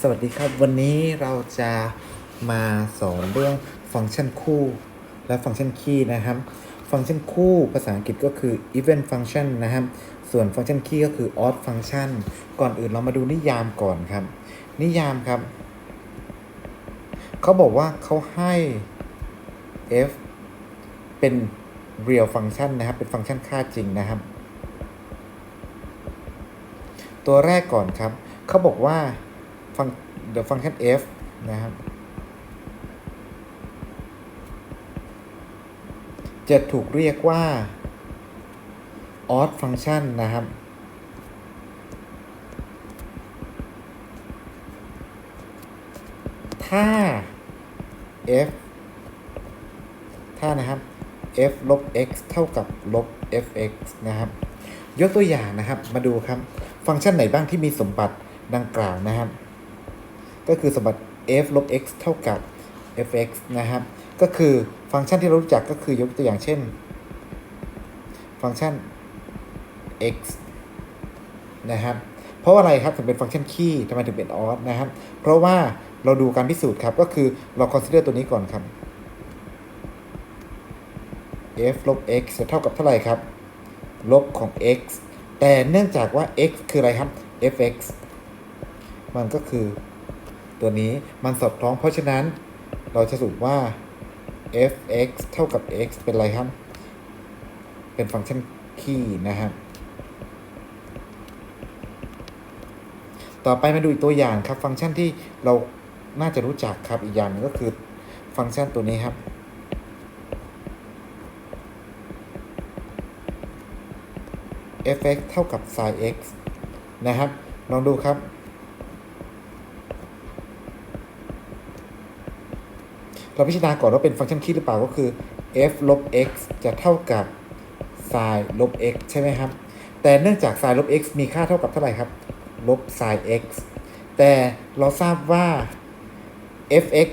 สวัสดีครับ วันนี้เราจะมาสอนเรื่องฟังก์ชันคู่ และฟังก์ชันคีย์นะครับ ฟังก์ชันคู่ภาษาอังกฤษก็คือ event function นะครับ ส่วนฟังก์ชันคีย์ก็คือ odd function ก่อนอื่นเรามาดูนิยามก่อนครับ นิยามครับ เขาบอกว่าเขาให้ f เป็น real function นะครับ เป็นฟังก์ชันค่าจริงนะครับ ตัวแรกก่อนครับ เขาบอกว่า ฟัง the function f นะครับจะถูกเรียกว่า odd function นะครับ ถ้า f ถ้านะครับ f ลบ x เท่ากับลบ fx นะครับ ยกตัวอย่างนะครับ มาดูครับ ฟังก์ชันไหนบ้างที่มีสมบัติดังกล่าวนะครับ ก็คือสมบัติ f ลบ x เท่ากับ fx นะครับ ก็คือฟังก์ชันที่เรารู้จักก็คือยกตัวอย่างเช่น ฟังก์ชัน x นะครับเพราะอะไรครับถึงเป็นฟังก์ชันคีย์ทำไมถึงเป็นออสนะครับ เพราะว่าเราดูการพิสูจน์ครับ ก็คือเรา consider ตัวนี้ก่อนครับ f ลบ x จะเท่ากับเท่าไหร่ครับ ลบของ x แต่เนื่องจากว่า x คืออะไรครับ fx มันก็คือ ตัวนี้มันสอดคล้องเพราะฉะนั้นเราจะสรุปว่า fx เท่ากับ x เป็นอะไรครับ เป็นฟังก์ชันคีย์นะครับ ต่อไปมาดูอีกตัวอย่างครับ ฟังก์ชันที่เราน่าจะรู้จักครับอีกอย่างหนึงก็คือฟังก์ชันตัวนี้ครับ fx เท่ากับ sin x นะครับ ลองดูครับ เราพิจารณาก่อนว่าเป็นฟังก์ชันคีย์หรือเปล่าก็คือ f ลบ x จะเท่ากับ sin ลบ x ใช่ไหมครับ แต่เนื่องจาก sin ลบ x มีค่าเท่ากับเท่าไหร่ครับ ลบ sin x แต่เราทราบว่า fx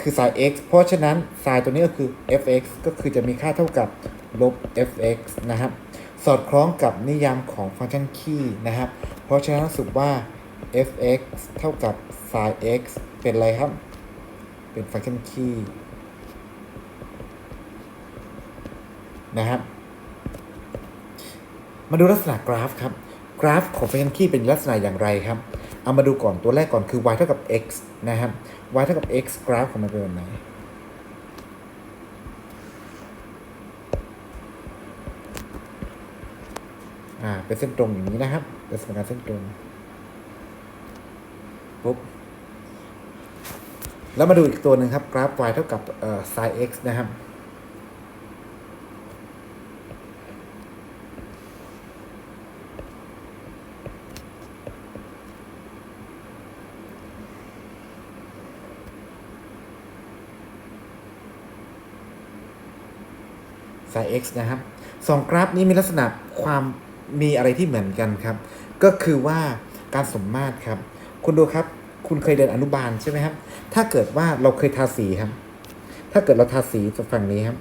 คือ sin x เพราะฉะนั้น sin ตัวนี้ก็คือ fx ก็คือจะมีค่าเท่ากับลบ fx นะครับ สอดคล้องกับนิยามของฟังก์ชันคีย์นะครับ เพราะฉะนั้นสรุปว่า fx เท่ากับ sin x เป็นอะไรครับ เป็นฟังก์ชันคีย์นะครับ มาดูลักษณะกราฟครับ กราฟของฟังก์ชันคีย์เป็นลักษณะอย่างไรครับ เอามาดูก่อนตัวแรกก่อนคือ y เท่ากับ x นะครับ y เท่ากับ x กราฟของมันเป็นแบบไหนอ่าเป็นเส้นตรงอย่างนี้นะครับเป็นสมการเส้นตรงปุ๊บ แล้วมาดูอีกตัวหนึ่งครับ กราฟ y เท่ากับเอ่อ sin x นะครับ sin x นะครับสองกราฟนี้มีลักษณะความมีอะไรที่เหมือนกันครับ ก็คือว่าการสมมาตรครับ คุณดูครับ คุณเคยเรียนอนุบาลใช่ไหมครับ ถ้าเกิดว่าเราเคยทาสีครับ ถ้าเกิดเราทาสีฝั่งนี้ครับ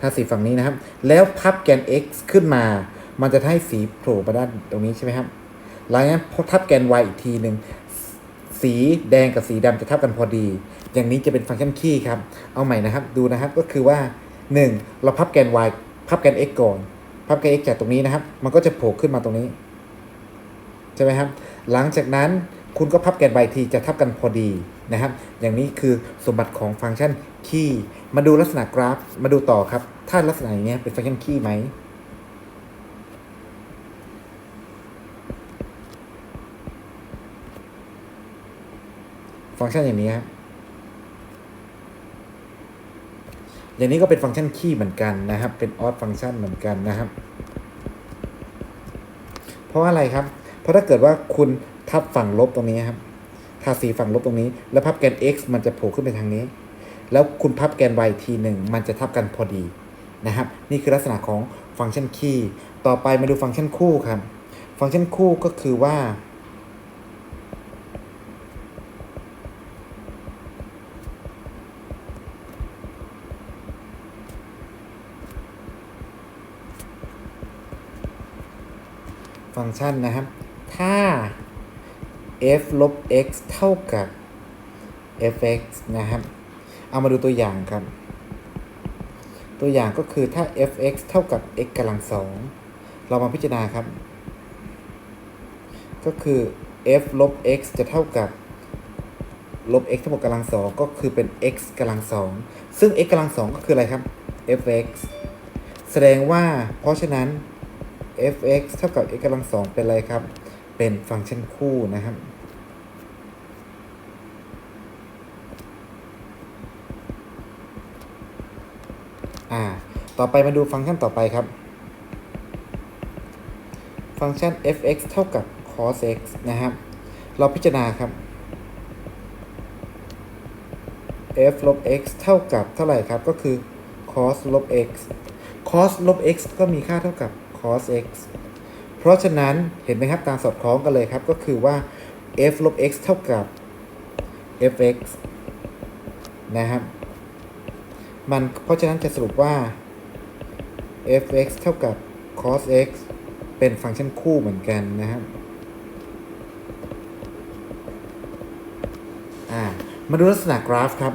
ทาสีฝั่งนี้นะครับ แล้วพับแกน x ขึ้นมา มันจะให้สีโผล่มาด้านตรงนี้ใช่ไหมครับ หลังจากนั้นพอทับแกน y อีกทีหนึ่งสีแดงกับสีดำจะท่ากันพอดี อย่างนี้จะเป็นฟังก์ชันคีย์ครับ เอาใหม่นะครับ ดูนะครับ ก็คือว่า 1. เราพับแกน y พับแกน x ก่อน พับแกน x จากตรงนี้นะครับ มันก็จะโผล่ขึ้นมาตรงนี้ ช่ไหมครับ หลังจากนั้นคุณก็พับแกน y ทีจะทับกันพอดีนะครับ อย่างนี้คือสมบัติของฟังก์ชันคีย์มาดูลักษณะกราฟมาดูต่อครับ ถ้าลักษณะอย่างเงี้ยเป็นฟังก์ชันคีย์ไหมฟังก์ชันอย่างนี้ครับอย่างนี้ก็เป็นฟังก์ชันคีย์เหมือนกันนะครับ เป็นออ d ฟังก์ชันเหมือนกันนะครับ เพราะอะไรครับ เพราะถ้าเกิดว่าคุณทับฝั่งลบตรงนี้ครับทาสีฝั่งลบตรงนี้ แล้วพับแกน x มันจะโผล่ขึ้นไปทางนี้ แล้วคุณพับแกน y ทีหนึ่งมันจะทับกันพอดีนะครับ นี่คือลักษณะของฟังก์ชันคีย์ต่อไปมาดูฟังก์ชันคู่ครับ ฟังก์ชันคู่ก็คือว่า ฟังก์ชันนะครับ ถ้า f ลบ x เท่ากับ fx นะครับ เอามาดูตัวอย่างครับ ตัวอย่างก็คือถ้า fx เท่ากับ x กำลังสองเรามาพิจารณาครับ ก็คือ f ลบ x จะเท่ากับลบ x ทั้งหมดกำลังสองก็คือเป็น x กำลังสองซึ่ง x กำลังสองก็คืออะไรครับ fx แสดงว่าเพราะฉะนั้น fx เท่ากับ x กำลังสองเป็นอะไรครับ เป็นฟังก์ชันคู่นะครับ อ่า ต่อไปมาดูฟังก์ชันต่อไปครับ ฟังก์ชัน fx เท่ากับ cos x นะครับ เราพิจารณาครับ f ลบ x เท่ากับเท่าไหร่ครับ ก็คือ cos ลบ x cos ลบ x ก็มีค่าเท่ากับ cos x เพราะฉะนั้นเห็นไหมครับการสอดคล้องกันเลยครับ ก็คือว่า f ลบ x เท่ากับ fx นะครับ มันเพราะฉะนั้นจะสรุปว่า fx เท่ากับ cos x เป็นฟังก์ชันคู่เหมือนกันนะครับมาดูลักษณะกราฟครับ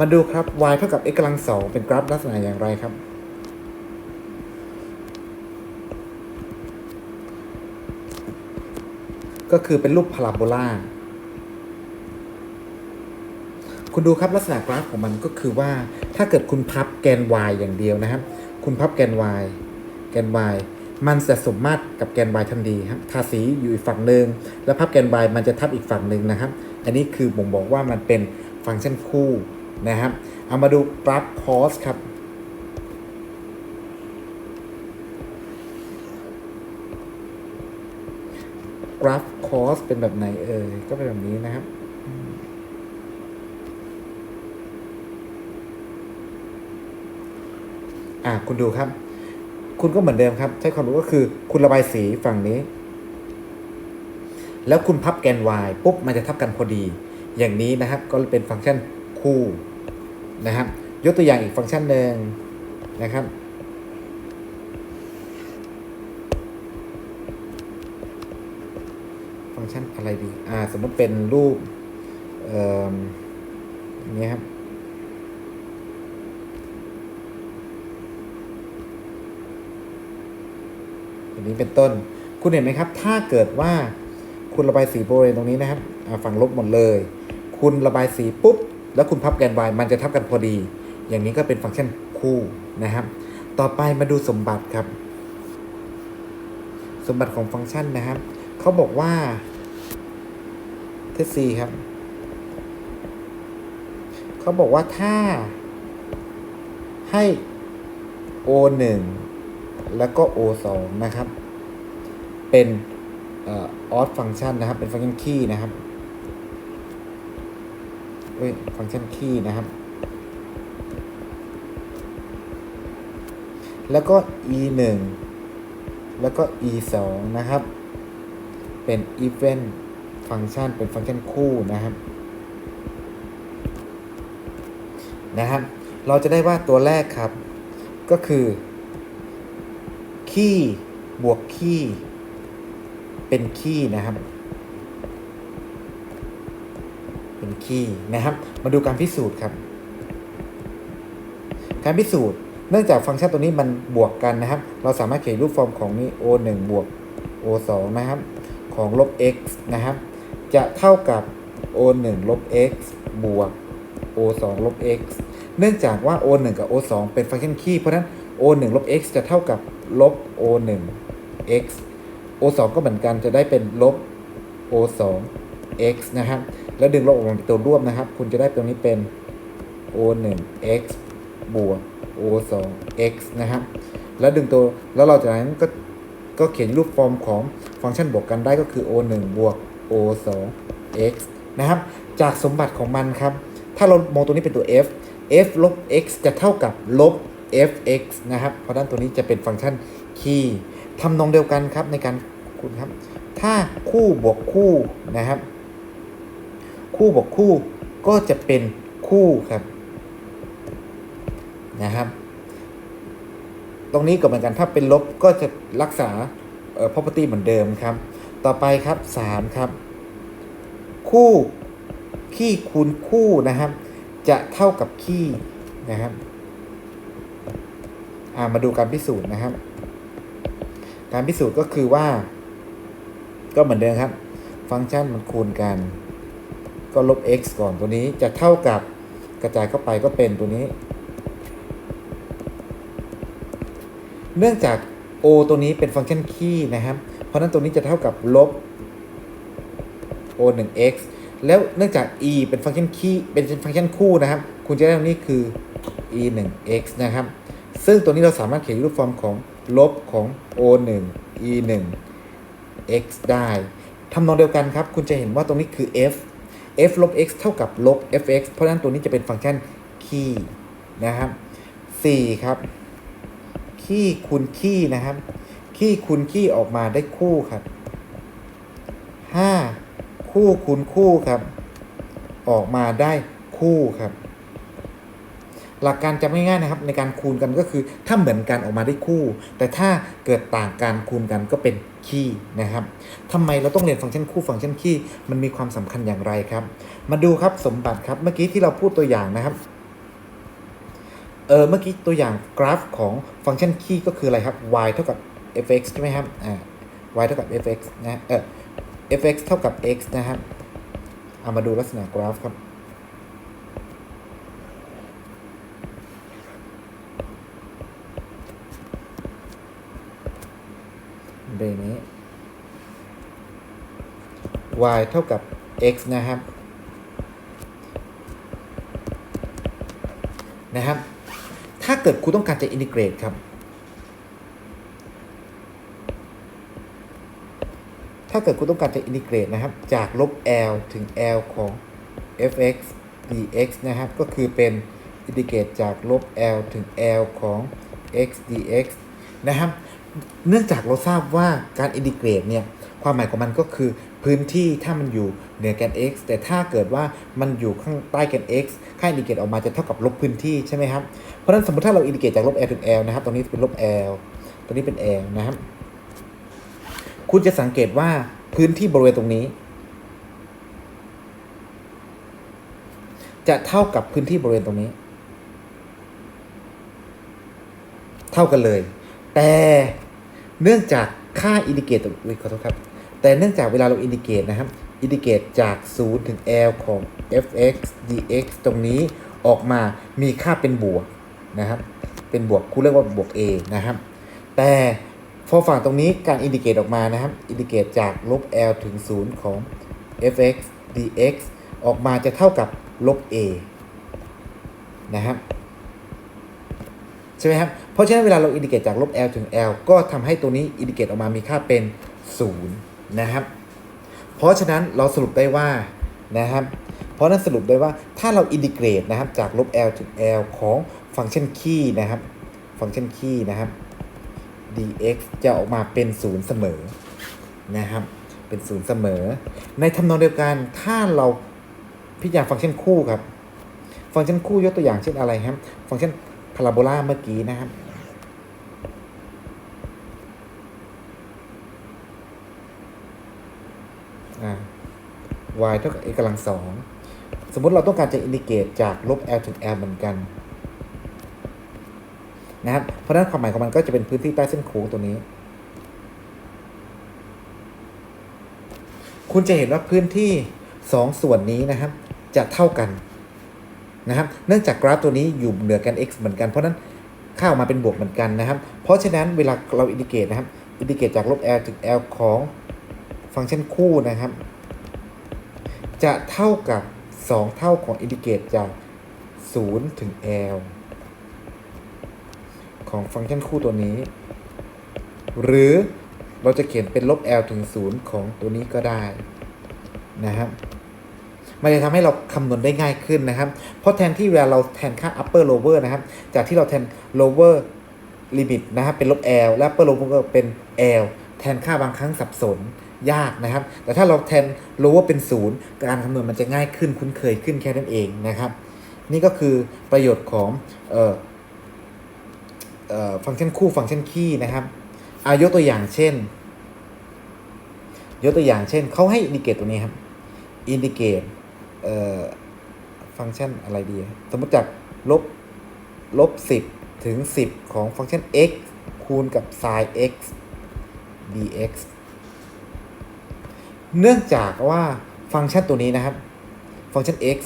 มาดูครับ y เท่ากับ x กำลังสองเป็นกราฟลักษณะอย่างไรครับ ก็คือเป็นรูปพาราโบลาคุณดูครับลักษณะกราฟของมันก็คือว่าถ้าเกิดคุณพับแกน y อย่างเดียวนะครับ คุณพับแกน y แกน y มันจะสมมาตรกับแกน y ทันทีครับทาสีอยู่อีกฝั่งหนึ่งแล้วพับแกน y มันจะทับอีกฝั่งหนึ่งนะครับ อันนี้คือบ่งบอกว่ามันเป็นฟังก์ชันคู่นะครับ เอามาดูกราฟ cos ครับกราฟ cos เป็นแบบไหนเอ่ยก็เป็นแบบนี้นะครับอ่าคุณดูครับ คุณก็เหมือนเดิมครับ ใช้ความรู้ก็คือ คุณระบายสีฝั่งนี้ แล้วคุณพับแกน y ปุ๊บมันจะทับกันพอดี อย่างนี้นะครับ ก็เป็นฟังก์ชันคู่นะครับ ยกตัวอย่างอีกฟังก์ชันหนึ่งนะครับ ฟัง ก์ชันอะไรดี อ่า สมมติเป็นรูปเอ่ออย่างนี้ครับอย่างนี้เป็นต้น คุณเห็นไหมครับ ถ้าเกิดว่าคุณระบายสีบริเวณตรงนี้นะครับอ่าฝั่งลบหมดเลย คุณระบายสีปุ๊บ แล้วคุณพับแกน y มันจะทับกันพอดี อย่างนี้ก็เป็นฟังก์ชันคู่นะครับ ต่อไปมาดูสมบัติครับ สมบัติของฟังก์ชันนะครับ เขาบอกว่า ทสซีครับ เขาบอกว่าถ้าให้ o 1แล้วก็ o 2นะครับ เป็นออสฟังชันนะครับ เป็นฟังก์ชันคีย์นะครับเอ้ยฟังก์ชันคีย์นะครับ แล้วก็ e 1แล้วก็ e 2นะครับ เป็น event ฟังก์ชันเป็นฟังก์ชันคู่นะครับนะครับ เราจะได้ว่าตัวแรกครับ ก็คือคีย์บวกคีย์เป็นคีย์นะครับ เป็นคีย์นะครับ มาดูการพิสูจน์ครับ การพิสูจน์เนื่องจากฟังก์ชันตัวนี้มันบวกกันนะครับ เราสามารถเขียนรูปฟอร์มของนี้ o 1บวก o 2นะครับ ของลบ x นะครับ จะเท่ากับ o 1ลบ x บวก o 2ลบ x เนื่องจากว่า o 1กับ o 2เป็นฟังก์ชันคีย์เพราะฉะนั้น o 1ลบ x จะเท่ากับลบ o 1 x o 2ก็เหมือนกันจะได้เป็นลบ o 2 x นะครับแล้วดึงลบออกมาเป็นตัวร่วมนะครับ คุณจะได้ตรงนี้เป็น o 1 x บวก o 2 x นะครับแล้วดึงตัวแล้วเราจากนั้นก็ก็เขียนรูปฟอร์มของฟังก์ชันบวกกันได้ก็คือ o 1บวก o 2 x นะครับ จากสมบัติของมันครับ ถ้าเรามองตัวนี้เป็นตัว f f ลบ x จะเท่ากับลบ fx นะครับ เพราะด้านตัวนี้จะเป็นฟังก์ชันคีย์ทำนองเดียวกันครับในการคุณครับ ถ้าคู่บวกคู่นะครับ คู่บวกคู่ก็จะเป็นคู่ครับนะครับ ตรงนี้ก็เหมือนกันถ้าเป็นลบก็จะรักษาเอ่อ property เหมือนเดิมครับ ต่อไปครับ3ครับ คู่ขี้คูณคู่นะครับ จะเท่ากับขี้นะครับามาดูการพิสูจน์นะครับ การพิสูจน์ก็คือว่า ก็เหมือนเดิมครับ ฟังก์ชันมันคูณกัน ก็ลบ x ก่อนตัวนี้จะเท่ากับกระจายเข้าไปก็เป็นตัวนี้ เนื่องจาก o ตัวนี้เป็นฟังก์ชันคี่นะครับ เพราะนั้นตัวนี้จะเท่ากับลบ o 1 x แล้วเนื่องจาก e เป็นฟังก์ชันคี่เป็นฟังก์ชันคู่นะครับ คุณจะได้ตรงนี้คือ e 1 x นะครับ ซึ่งตัวนี้เราสามารถเขียนรูปฟอร์มของลบของ o 1 e 1 x ได้ทำนองเดียวกันครับ คุณจะเห็นว่าตรงนี้คือ f f ลบ x เท่ากับลบ fx เพราะฉะนั้นตัวนี้จะเป็นฟังก์ชันคี่นะครับ4ครับ ขี้คูณขี้นะครับ ขี้คูณขี้ออกมาได้คู่ครับห้าคู่คูณคู่ครับ ออกมาได้คู่ครับ หลักการจำง่ายๆนะครับ ในการคูณกันก็คือ ถ้าเหมือนกันออกมาได้คู่ แต่ถ้าเกิดต่างการคูณกันก็เป็นขี้นะครับทำไมเราต้องเรียนฟังก์ชันคู่ฟังก์ชันขี้มันมีความสำคัญอย่างไรครับ มาดูครับสมบัติครับเมื่อกี้ที่เราพูดตัวอย่างนะครับ เออเมื่อกี้ตัวอย่างกราฟของฟังก์ชันคีย์ก็คืออะไรครับ y เท่ากับ fx ใช่ไหมครับอ่า y เท่ากับ fx นะเออ fx เท่ากับ x นะครับเอามาดูลักษณะกราฟครับเบนนี้ y เท่ากับ x นะครับ นะครับ กิดคุณต้องการจะอินทิเกรตครับ ถ้าเกิดคุณต้องการจะอินทิเกรตนะครับ จากลบ L ถึง L ของ fx dx นะครับ ก็คือเป็นอินทิเกรตจากลบ L ถึง L ของ x dx นะครับ เนื่องจากเราทราบว่าการอินทิเกรตเนี่ย ความหมายของมันก็คือ พื้นที่ถ้ามันอยู่เหนือแกน x แต่ถ้าเกิดว่ามันอยู่ข้างใต้แกน x ค่าอินทิเกตออกมาจะเท่ากับลบพื้นที่ใช่ไหมครับ เพราะฉะนั้นสมมติถ้าเราอินทิเกตจากลบ l ถึง l นะครับ ตรงนี้เป็นลบ l ตรงนี้เป็น l นะครับ คุณจะสังเกตว่าพื้นที่บริเวณตรงนี้ จะเท่ากับพื้นที่บริเวณตรงนี้ เท่ากันเลย แต่เนื่องจากค่าอินดิเกตอุ๊ยขอโทษครับ แต่เนื่องจากเวลาเราอินดิเกตนะครับ อินดิเกตจาก 0 ถึง L ของ fx dx ตรงนี้ออกมามีค่าเป็นบวกนะครับ เป็นบวกคุณเรียกว่าบวก a นะครับ แต่พอฝั่งตรงนี้การอินดิเกตออกมานะครับ อินดิเกตจากลบ L ถึง 0 ของ fx dx ออกมาจะเท่ากับลบ a นะครับใช่ไหมครับ เพราะฉะนั้นเวลาเราอินดิเกตจากลบ L ถึง L ก็ทำให้ตัวนี้อินดิเกตออกมามีค่าเป็น 0 นะครับ เพราะฉะนั้นเราสรุปได้ว่านะครับ เพราะนั้นสรุปได้ว่าถ้าเราอินดิเกรตนะครับจากลบ L ถึง L ของฟังก์ชันคี่นะครับ ฟังก์ชันคี่นะครับ dx จะออกมาเป็น0เสมอนะครับ เป็น0เสมอ ในทำนองเดียวกันถ้าเราพิจารณาฟังก์ชันคู่ครับ ฟังก์ชันคู่ยกตัวอย่างเช่นอะไรครับ ฟังก์ชันพาราโบลาเมื่อกี้นะครับ อ่า y เท่ากับ x กำลังสองสมมติเราต้องการจะอินดิเกตจากลบ l ถึง l เหมือนกันนะครับ เพราะนั้นความหมายของมันก็จะเป็นพื้นที่ใต้เส้นโค้งตัวนี้ คุณจะเห็นว่าพื้นที่ 2 ส่วนนี้นะครับ จะเท่ากันนะครับ เนื่องจากกราฟตัวนี้อยู่เหนือกัน x เหมือนกัน เพราะฉะนั้นค่าออกมาเป็นบวกเหมือนกันนะครับ เพราะฉะนั้นเวลาเราอินดิเกตนะครับ อินดิเกตจากลบ l ถึง l ของ ฟังก์ชันคู่นะครับ จะเท่ากับ 2 เท่าของอินดิเกตจาก 0 ถึง l ของฟังก์ชันคู่ตัวนี้ หรือเราจะเขียนเป็นลบ l ถึง 0 ของตัวนี้ก็ได้นะครับมันจะทำให้เราคำนวณได้ง่ายขึ้นนะครับ เพราะแทนที่เวลาเราแทนค่า upper lower นะครับ จากที่เราแทน lower limit นะครับเป็นลบ l และ upper lower เป็น l แทนค่าบางครั้งสับสน ยากนะครับ แต่ถ้าเราแทน lower เป็น0การคำนวณมันจะง่ายขึ้นคุ้นเคยขึ้นแค่นั้นเองนะครับ นี่ก็คือประโยชน์ของฟังก์ชันคู่ฟังก์ชันคี่นะครับอายกตัวอย่างเช่น ยกตัวอย่างเช่นเขาให้อินดิเกตตัวนี้ครับ indicate เอ่อฟังก์ชันอะไรดี สมมติจากลบลบ10ถึง 10 ของฟังก์ชัน x คูณกับ sin x dx เนื่องจากว่าฟังก์ชันตัวนี้นะครับ ฟังก์ชัน x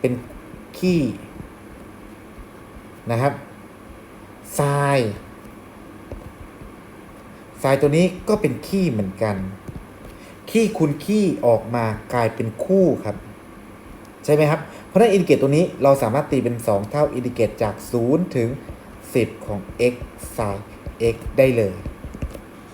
เป็นคี่นะครับ sin sin ตัวนี้ก็เป็นคี่เหมือนกันคี่คูณคี่ออกมากลายเป็นคู่ครับ ใช่ไหมครับ เพราะฉะนั้นอินดิเกตตัวนี้เราสามารถตีเป็น 2 เท่าอินดิเกตจาก 0 ถึง 10 ของ x sin x ได้เลย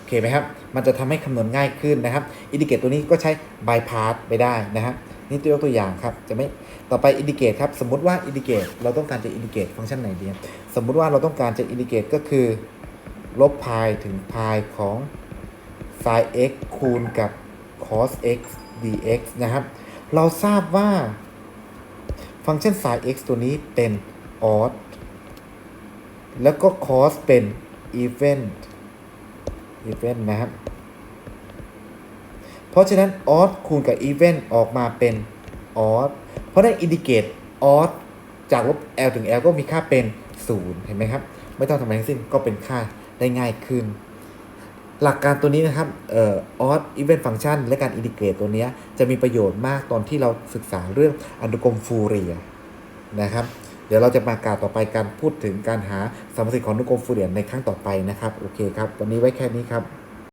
อเคไหมครับ มันจะทำให้คำนวณง่ายขึ้นนะครับ อินดิเกตตัวนี้ก็ใช้ bypass ไปได้นะครับ นี่ตัวยกตัวอย่างครับ จะไม่ ต่อไปอินดิเกตครับ สมมติว่าอินดิเกตเราต้องการจะอินดิเกตฟังก์ชันไหนดี สมมุติว่าเราต้องการจะอินดิเกตก็คือ ลบพายถึงพายของ sin x คูณกับ cos x dx นะครับ เราทราบว่าฟังก์ชัน sin x ตัวนี้เป็น odd แล้วก็ cos เป็น even even even นะครับ เพราะฉะนั้น odd คูณกับ even ออกมาเป็น odd เพราะนั้น indicate odd จากลบ l ถึง l ก็มีค่าเป็น 0 เห็นไหมครับ ไม่ต้องทำอะไรทั้งสิ้นก็เป็นค่าได้ง่ายขึ้น หลักการตัวนี้นะครับเอ่อ odd even function และการ integrate ตัวนี้จะมีประโยชน์มากตอนที่เราศึกษาเรื่องอนุกรมฟูเรียนะครับ เดี๋ยวเราจะมากล่าวต่อไปการพูดถึงการหาสมรสิทธิ์ของนุกรมฟูเรียนในครั้งต่อไปนะครับ โอเคครับ วันนี้ไว้แค่นี้ครับ